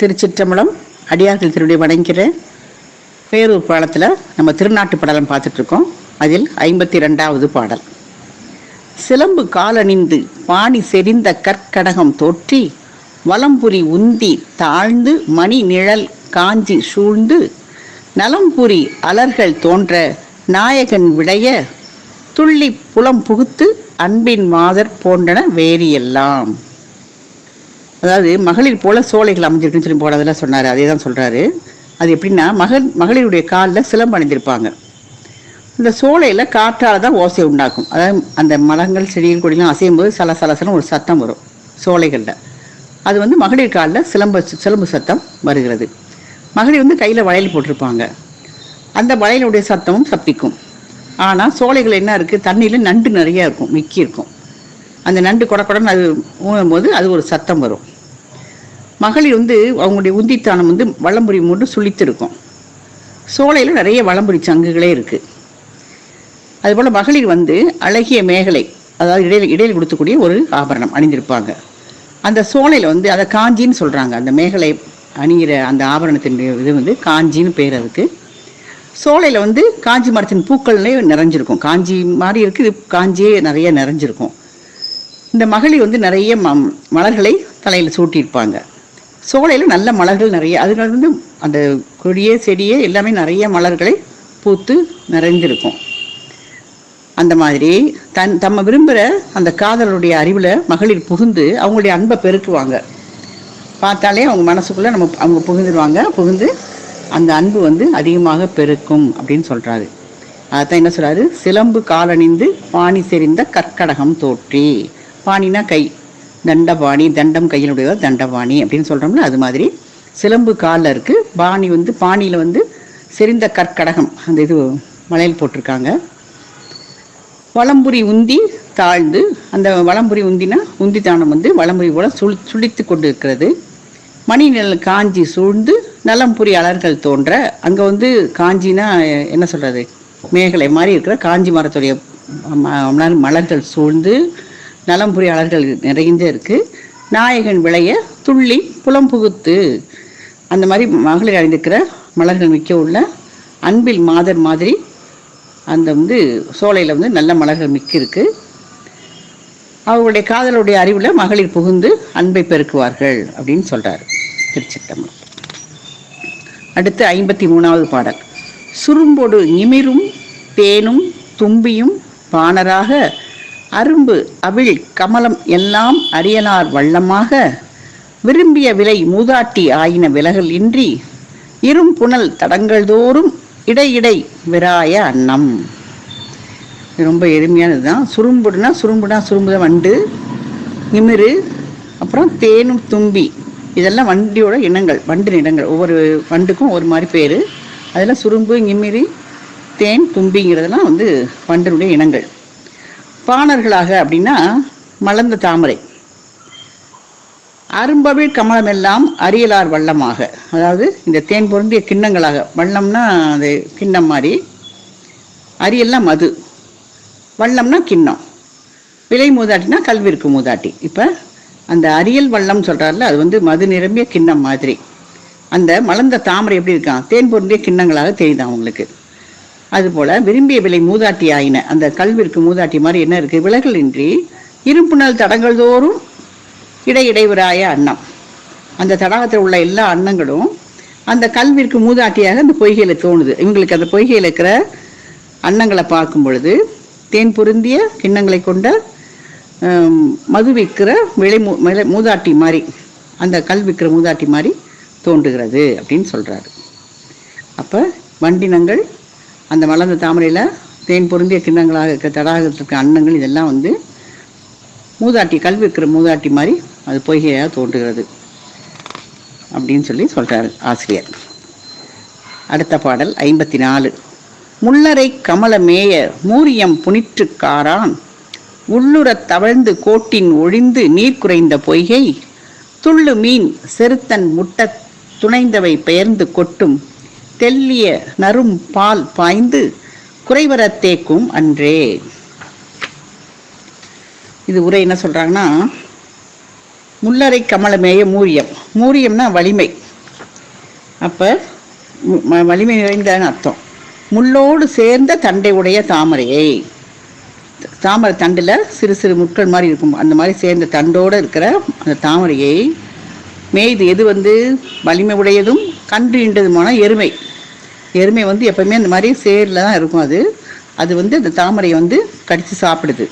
திருச்சிற்றம்பலம் அடியார்கள் திருடைய வணங்கிற பேரூர் பாடத்தில் நம்ம திருநாட்டு படலம் பார்த்துட்ருக்கோம். அதில் ஐம்பத்தி ரெண்டாவது பாடல். சிலம்பு காலணிந்து பாணி செறிந்த கற்கடகம் தோற்றி வலம்புரி உந்தி தாழ்ந்து மணி நிழல் காஞ்சி சூழ்ந்து நலம்புரி அலர்கள் தோன்ற நாயகன் விடைய துள்ளி புலம் புகுத்து அன்பின் மாதர் போன்றன வேறியெல்லாம் அதாவது மகளிர் போல சோலைகள் அமைஞ்சிருக்குன்னு சொல்லி போனதில் சொன்னார். அதே தான் சொல்கிறாரு அது எப்படின்னா மகள் மகளிருடைய காலில் சிலம்பு அணிந்திருப்பாங்க. இந்த சோலையில் காற்றால் தான் ஓசை உண்டாக்கும். அதாவது அந்த மரங்கள் செடிகள் கொடிலாம் அசையும் போது சல சலசலம் ஒரு சத்தம் வரும் சோலைகளில். அது வந்து மகளிர் காலில் சிலம்பு சிலம்பு சத்தம் வருகிறது. மகளிர் வந்து கையில் வளையல் போட்டிருப்பாங்க. அந்த வளையலுடைய சத்தமும் சப்பிக்கும். ஆனால் சோலைகள் என்ன இருக்குது தண்ணியில் நண்டு நிறையா இருக்கும் மிக்கி இருக்கும். அந்த நண்டு கொடக்கொடன்னு அது ஊனும் போது அது ஒரு சத்தம் வரும். மகளிர் வந்து அவங்களுடைய உந்தித்தானம் வந்து வளம்புரி மூன்று சுழித்திருக்கும். சோலையில் நிறைய வளம்புரி சங்குகளே இருக்குது அதுபோல் மகளிர் வந்து அழகிய மேகலை அதாவது இடையில் இடையில் கொடுத்தக்கூடிய ஒரு ஆபரணம் அணிந்திருப்பாங்க. அந்த சோலையில் வந்து அதை காஞ்சின்னு சொல்கிறாங்க அந்த மேகலை அணிகிற அந்த ஆபரணத்தினுடைய இது வந்து காஞ்சின்னு பேர் அதுக்கு. சோலையில் வந்து காஞ்சி மரத்தின் பூக்கள்லேயே நிறைஞ்சிருக்கும். காஞ்சி மாதிரி இருக்குது இது காஞ்சியே நிறைய நிறைஞ்சிருக்கும். இந்த மகளிர் வந்து நிறைய ம மலர்களை தலையில் சூட்டியிருப்பாங்க. சோலையில் நல்ல மலர்கள் நிறைய அதில் வந்து அந்த கொடியே செடியே எல்லாமே நிறைய மலர்களை பூத்து நிறைந்திருக்கும். அந்த மாதிரி தன் தம்ம விரும்புகிற அந்த காதலருடைய அறிவில் மகளிர் புகுந்து அவங்களுடைய அன்பை பெருக்குவாங்க. பார்த்தாலே அவங்க மனசுக்குள்ளே நம்ம அவங்க புகுந்துருவாங்க. புகுந்து அந்த அன்பு வந்து அதிகமாக பெருக்கும் அப்படின்னு சொல்கிறாரு அதான் என்ன சொல்கிறாரு சிலம்பு காலணிந்து பாணி செறிந்த கற்கடகம் தோற்றி. பாணினா கை. தண்டபாணி தண்டம் கையினுடைய தண்டபாணி அப்படின்னு சொல்கிறோம்ல அது மாதிரி. சிலம்பு காலில் இருக்குது பாணி வந்து பாணியில் வந்து செறிந்த கற்கடகம் அந்த இது மலையில் போட்டிருக்காங்க. வளம்புரி உந்தி தாழ்ந்து அந்த வளம்புரி உந்தினா உந்தி தானம் வந்து வளம்புரி போல சுழி சுழித்து கொண்டு இருக்கிறது மணி நிழல் காஞ்சி சூழ்ந்து நலம்புரி அலர்கள் தோன்ற அங்கே வந்து காஞ்சினா என்ன சொல்கிறது மேகலை மாதிரி இருக்கிற காஞ்சி மரத்துடைய மலர்கள் சூழ்ந்து நலம் அலர்கள் நிறைந்த இருக்குது நாயகன் விளைய துள்ளி புலம் புகுத்து அந்த மாதிரி மகளிர் அணிந்திருக்கிற மலர்கள் மிக்க உள்ள அன்பில் மாதர் மாதிரி அந்த வந்து சோலையில் வந்து நல்ல மலர்கள் மிக்க இருக்குது அவர்களுடைய காதலுடைய அறிவில் மகளிர் புகுந்து அன்பை பெருக்குவார்கள் அப்படின்னு சொல்கிறார் திருச்சிட்டம்பலம் அடுத்து ஐம்பத்தி மூணாவது பாடல். சுரும்பொடு நிமிரும் தேனும் தும்பியும் பாணராக அரும்பு அவிழ் கமலம் எல்லாம் அரியலார் வள்ளமாக. விரும்பிய விலை மூதாட்டி ஆயின விலகல் இன்றி இரும் புனல் தடங்கள் தோறும் இடையிடை விராய அன்னம். ரொம்ப எளிமையானது தான் சுரும்புடுனா சுரும்புனா சுரும்புத வண்டு நிமிரு அப்புறம் தேனும் தும்பி. இதெல்லாம் வண்டியோட இனங்கள் வண்டு இனங்கள் ஒவ்வொரு வண்டுக்கும் ஒரு மாதிரி பேர். அதில் சுரும்பு நிமிரி தேன் தும்பிங்கிறதெல்லாம் வந்து வண்டினுடைய இனங்கள். பாணர்களாக அப்படின்னா மலர்ந்த தாமரை. அரும்பவிழ் கமலமெல்லாம் அரியலார் வள்ளமாக. அதாவது இந்த தேன் பொருந்திய கிண்ணங்களாக. வள்ளம்னா அது கிண்ணம் மாதிரி. அரியல்னா மது. வள்ளம்னா கிண்ணம். விலை மூதாட்டினா கல்விற்கு மூதாட்டி. இப்போ அந்த அரியல் வள்ளம் சொல்கிறாருல அது வந்து மது நிரம்பிய கிண்ணம் மாதிரி. அந்த மலர்ந்த தாமரை எப்படி இருக்கான்? தேன் பொருந்திய கிண்ணங்களாக தெரியுதான் அவங்களுக்கு அதுபோல் விரும்பிய விலை மூதாட்டி ஆயின அந்த கல்விற்கு மூதாட்டி மாதிரி என்ன இருக்குது விலகலின்றி நாள் தடங்கள் தோறும் இடையிடைவராய அன்னம். அந்த தடாகத்தில் உள்ள எல்லா அன்னங்களும் அந்த கல்விற்கு மூதாட்டியாக அந்த பொய்கையில் தோணுது. இவங்களுக்கு அந்த பொய்கையில் இருக்கிற அன்னங்களை பார்க்கும் பொழுது தேன் பொருந்திய கிண்ணங்களை கொண்ட மது விற்கிற விலை மூ விலை மூதாட்டி மாதிரி அந்த கல் விற்கிற மூதாட்டி மாதிரி தோன்றுகிறது அப்படின்னு சொல்கிறாரு அப்போ வண்டினங்கள் அந்த மலர்ந்த தாமரையில் தேன் பொருந்திய கிண்ணங்களாக இருக்கிற தடாகத்திற்கு அன்னங்கள் இதெல்லாம் வந்து மூதாட்டி கல்வி இருக்கிற மூதாட்டி மாதிரி அது பொய்கையாக தோன்றுகிறது அப்படின்னு சொல்லி சொல்கிறாரு ஆசிரியர். அடுத்த பாடல் ஐம்பத்தி நாலு முள்ளரை கமலமேய மூரியம் புனிற்றுக்காரான் உள்ளுறத் தவழ்ந்து கோட்டின் ஒழிந்து நீர் குறைந்த பொய்கை துள்ளு மீன் செருத்தன் முட்டத் துணைந்தவை பெயர்ந்து கொட்டும் தெல்லிய நரும் பால் பாய்ந்து குறைவரத் தேக்கும் அன்றே. இது உரை என்ன சொல்கிறாங்கன்னா முல்லரை கமலமேய மூரியம். மூரியம்னா வலிமை. அப்போ வலிமை நிறைந்தன்னு அர்த்தம். முள்ளோடு சேர்ந்த தண்டை உடைய தாமரையை. தாமரை தண்டில் சிறு சிறு முட்கள் மாதிரி இருக்கும். அந்த மாதிரி சேர்ந்த தண்டோடு இருக்கிற அந்த தாமரையை மேய்து எது வந்து வலிமை உடையதும் கன்று ஈண்டதுமான எருமை. எருமை வந்து எப்பவுமே அந்த மாதிரி சேரில் தான் இருக்கும் அது. அது வந்து அந்த தாமரையை வந்து கடித்து சாப்பிடுது.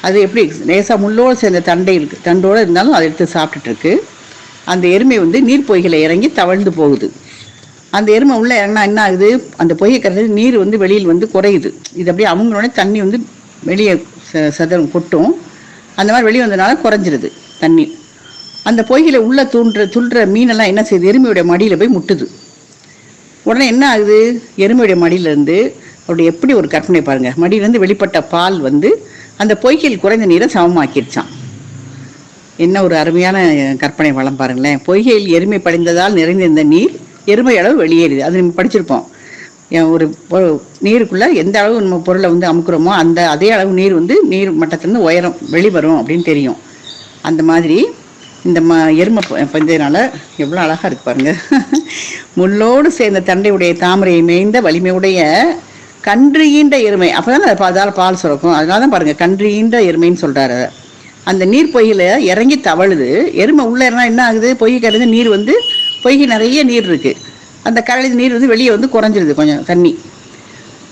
அது எப்படி லேசாக முள்ளோடு சேர்ந்த தண்டை இருக்குது தண்டோடு இருந்தாலும் அதை எடுத்து சாப்பிட்டுட்டு இருக்கு அந்த எருமை வந்து நீர் பொய்களை இறங்கி தவழ்ந்து போகுது. அந்த எருமை உள்ளே இறங்கினா என்ன ஆகுது? அந்த பொய்கை கரையில் நீர் வந்து வெளியில் வந்து குறையுது. இது அப்படியே அவங்களோட தண்ணி வந்து வெளியே ச- சதம் கொட்டும். அந்த மாதிரி வெளியே வந்ததுனால குறைஞ்சிருது தண்ணி. அந்த பொய்கையில் உள்ள தூண்டுற துள்ளுற மீனெல்லாம் என்ன செய்யுது எருமையுடைய மடியில் போய் முட்டுது. உடனே என்ன ஆகுது? எருமையுடைய மடியிலேருந்து அவருடைய எப்படி ஒரு கற்பனை பாருங்கள் மடியிலேருந்து வெளிப்பட்ட பால் வந்து அந்த பொய்கையில் குறைந்த நீரை சமமாக்கிருச்சான் என்ன ஒரு அருமையான கற்பனை வளம் பாருங்களேன். பொய்கையில் எருமை படிந்ததால் நிறைந்திருந்த நீர் எருமை அளவு வெளியேறுது. அது நம்ம படிச்சிருப்போம். ஒரு நீருக்குள்ளே நீருக்குள்ள எந்த அளவு நம்ம பொருளை வந்து அமுக்குறோமோ அந்த அதே அளவு நீர் வந்து நீர் மட்டத்திலேருந்து உயரம் வெளிவரும் அப்படின்னு தெரியும். அந்த மாதிரி இந்த ம எருமை பஞ்சதுனால எவ்வளோ அழகாக இருக்கு பாருங்க. முள்ளோடு சேர்ந்த தண்டையுடைய தாமரையை மேய்ந்த வலிமையுடைய கன்று எருமை. அப்போ தானே அதால் பால் சுரக்கும். அதனால தான் பாருங்கள் கன்று எருமைன்னு சொல்கிறாரு அந்த நீர் பொய்யில் இறங்கி தவழுது. எருமை உள்ளே இருந்தால் என்ன ஆகுது? பொய் கரைந்து நீர் வந்து பொய்கி நிறைய நீர் இருக்குது அந்த கரையில நீர் வந்து வெளியே வந்து குறைஞ்சிருது கொஞ்சம் தண்ணி.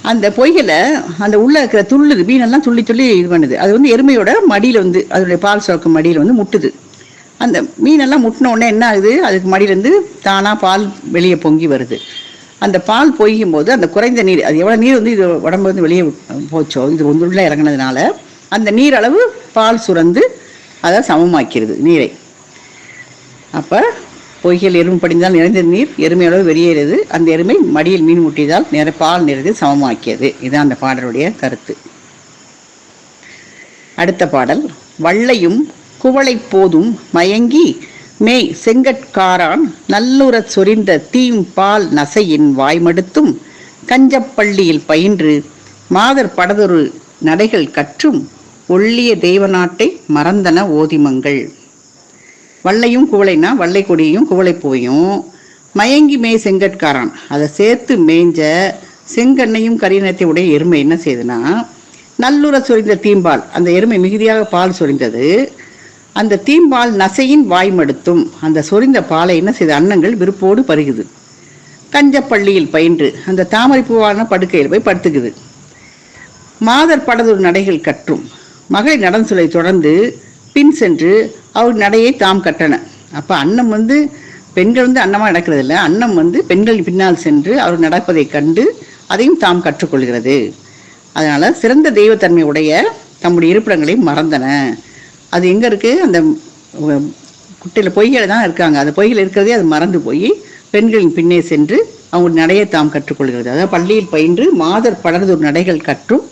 அந்த பொய்கையில் அந்த உள்ளே இருக்கிற துள்ளுது மீனெல்லாம் துள்ளி துள்ளி இது பண்ணுது. அது வந்து எருமையோட மடியில் வந்து அதனுடைய பால் சுரக்கும் மடியில் வந்து முட்டுது. அந்த மீனெல்லாம் முட்டின உடனே என்ன ஆகுது? அதுக்கு மடியிலேருந்து தானாக பால் வெளியே பொங்கி வருது. அந்த பால் பொய்யும் போது அந்த குறைந்த நீர் அது எவ்வளோ நீர் வந்து இது உடம்பு வந்து வெளியே போச்சோ? இது வந்து உள்ள இறங்குனதுனால அந்த நீர் அளவு பால் சுரந்து அதை சமமாக்கிறது நீரை. அப்போ பொய்கள் எறும்பு படிந்தால் நிறைந்த நீர் எருமையோட வெளியேறுது. அந்த எருமை மடியில் மீன் முட்டியதால் நிற பால் நிறைந்து சமமாக்கியது. இதுதான் அந்த பாடலுடைய கருத்து. அடுத்த பாடல். வள்ளையும் குவளை போதும் மயங்கி மேய் செங்கட்காரான் நல்லுறச் சொரிந்த தீம் பால் நசையின் வாய்மடுத்தும் கஞ்சப்பள்ளியில் பயின்று மாதர் படதொரு நடைகள் கற்றும் ஒள்ளிய தெய்வநாட்டை மறந்தன ஓதிமங்கள். வள்ளையும் குவளைனா வள்ளை கொடியையும் குவளைப்பூவையும் மயங்கி மேய் செங்கட்காரான் அதை சேர்த்து மேய்ஞ்ச செங்கண்ணையும் கரிநத்தை உடைய எருமை என்ன செய்யுதுன்னா நல்லுற சொரிந்த தீம்பால் அந்த எருமை மிகுதியாக பால் சொரிந்தது. அந்த தீம்பால் நசையின் வாய்மடுத்தும் அந்த சொரிந்த பாலை என்ன செய்த? அன்னங்கள் விருப்போடு பருகுது. கஞ்சப்பள்ளியில் பயின்று அந்த தாமரை பூவான படுக்கையில் போய் படுத்துக்குது. மாதர் படதொரு நடைகள் கற்றும். மகளிர் நடன தொடர்ந்து பின் சென்று அவர் நடையை தாம் கட்டன. அப்போ அன்னம் வந்து பெண்கள் வந்து அன்னமாக நடக்கிறது இல்லை அன்னம் வந்து பெண்கள் பின்னால் சென்று அவர் நடப்பதைக் கண்டு அதையும் தாம் கற்றுக்கொள்கிறது. அதனால் சிறந்த தெய்வத்தன்மை உடைய தம்முடைய இருப்பிடங்களை மறந்தன. அது எங்கே இருக்குது அந்த குட்டையில் பொய்களை தான் இருக்காங்க. அந்த பொய்கள் இருக்கிறதே அது மறந்து போய் பெண்களின் பின்னே சென்று அவங்க நடையை தாம் கற்றுக்கொள்கிறது. அதாவது பள்ளியில் பயின்று மாதர் படர்ந்தூர் நடைகள் கற்றும்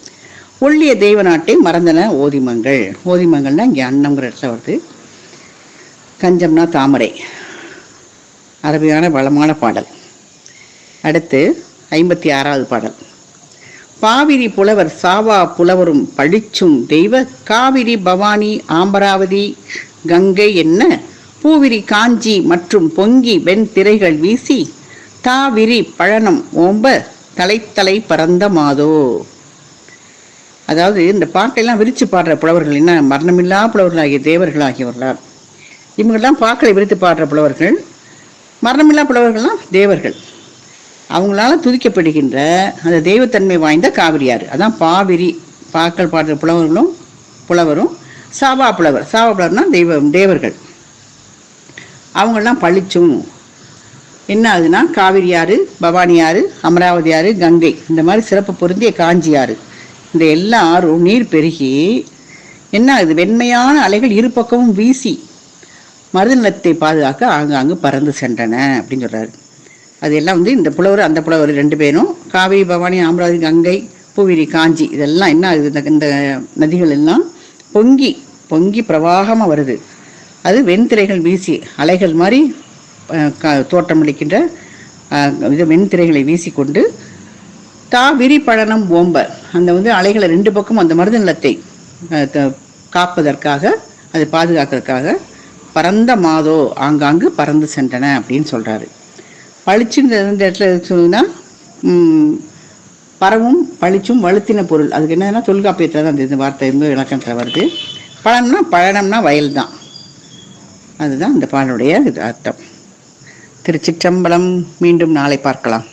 ஒள்ளிய தெய்வ நாட்டை மறந்தன ஓதிமங்கள். ஓதிமங்கள்னா இங்கே அன்னம்ங்கிற இடத்துல வருது. கஞ்சம்னா தாமரை. அருமையான வளமான பாடல். அடுத்து ஐம்பத்தி ஆறாவது பாடல். பாவிரி புலவர் சாவா புலவரும் பழிச்சும் தெய்வ காவிரி பவானி ஆம்பராவதி கங்கை என்ன? பூவிரி காஞ்சி மற்றும் பொங்கி வெண் திரைகள் வீசி தாவிரி பழனம் ஓம்ப தலைத்தலை பரந்த மாதோ. அதாவது இந்த பாட்டெல்லாம் விரித்து பாடுற புலவர்கள் என்ன? மரணமில்லா புலவர்களாகிய தேவர்கள் ஆகியவர்களால் இவங்கெல்லாம் பாக்களை விரித்து பாடுற புலவர்கள் மரணமில்லா புலவர்கள்லாம் தேவர்கள். அவங்களால துதிக்கப்படுகின்ற அந்த தெய்வத்தன்மை வாய்ந்த காவிரியாறு. அதான் பாவிரி பாக்கள் பாடுற புலவர்களும் புலவரும் சாபா புலவர். சாபா புலவர்னா தெய்வம் தேவர்கள். அவங்களாம் பழிச்சும். என்ன ஆகுதுன்னா காவிரி ஆறு பவானி ஆறு அமராவதி ஆறு கங்கை இந்த மாதிரி சிறப்பு பொருந்திய காஞ்சி ஆறு இந்த எல்லா ஆறும் நீர் பெருகி என்ன ஆகுது? வெண்மையான அலைகள் இரு பக்கமும் வீசி மருதநிலத்தை பாதுகாக்க ஆங்காங்கு பறந்து சென்றன அப்படின்னு சொல்கிறாரு அது எல்லாம் வந்து இந்த புலவர் அந்த புலவர் ரெண்டு பேரும். காவிரி பவானி ஆம்பராதி கங்கை பூவிரி காஞ்சி இதெல்லாம் என்ன ஆகுது? இந்த- இந்த நதிகள் எல்லாம் பொங்கி பொங்கி பிரவாகமாக வருது. அது வெண்திரைகள் வீசி அலைகள் மாதிரி க- தோற்றமளிக்கின்ற இது வெண்திரைகளை வீசிக்கொண்டு தா விரி பழனம் ஓம்ப. அந்த வந்து அலைகளை ரெண்டு பக்கம் அந்த மருத நிலத்தை காப்பதற்காக அதை பாதுகாக்கிறதுக்காக பரந்த மாதோ ஆங்காங்கு பறந்து சென்றன அப்படின்னு சொல்கிறாரு பளிச்சுன்ற இந்த இடத்துல எது பரவும் பளிச்சும் வலுத்தின பொருள். அதுக்கு என்னதுன்னா தொல்காப்பியத்தில் தான் இந்த வார்த்தை இந்த இலக்கணத்தில் வருது. பழம்னா பழனம்னா வயல் தான். அதுதான் இந்த பாடலுடைய இது அர்த்தம். திருச்சிற்றம்பலம் மீண்டும் நாளை பார்க்கலாம்.